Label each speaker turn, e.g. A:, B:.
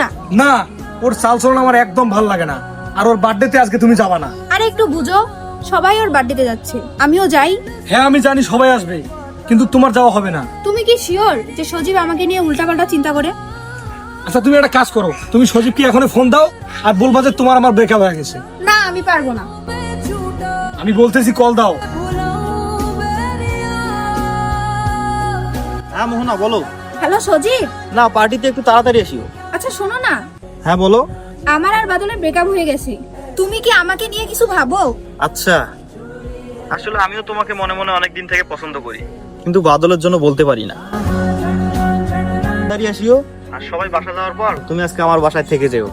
A: না।
B: না ওর চালচলন আমার একদম ভালো লাগে না। আর ওর বার্থডেতে আজকে তুমি যাবা না।
A: আরে একটু বুঝো সবাই ওর বার্থডেতে যাচ্ছে। আমিও যাই।
B: হ্যাঁ আমি জানি সবাই আসবে কিন্তু তোমার যাওয়া হবে না।
A: তুমি কি শিওর যে সজীব আমাকে নিয়ে উল্টাপাল্টা চিন্তা করে?
B: আচ্ছা তুমি একটা কাজ করো তুমি সজীবকে এখন ফোন দাও আর বলবা যে তোমার আমার ব্রেকআপ হয়ে গেছে।
A: না আমি পারব না।
B: আমি বলতেছি কল দাও।
C: হ্যাঁ মোহনা বলো।
A: হ্যালো সজীব।
C: না পার্টিতে একটু তাড়াতাড়ি এসিও
A: আচ্ছা শোনো না।
C: হ্যাঁ বলো।
A: আমার আর বাদলের ব্রেকআপ হয়ে গেছে। তুমি কি আমাকে নিয়ে কিছু ভাবো?
C: আচ্ছা। আসলে আমিও তোমাকে মনে মনে অনেক দিন থেকে পছন্দ করি। কিন্তু বাদলের জন্য বলতে পারি না। তাড়াতাড়ি আসিও। আর সবাই বাসা যাওয়ার পর? তুমি আজকে আমার বাসায় থেকে যেও।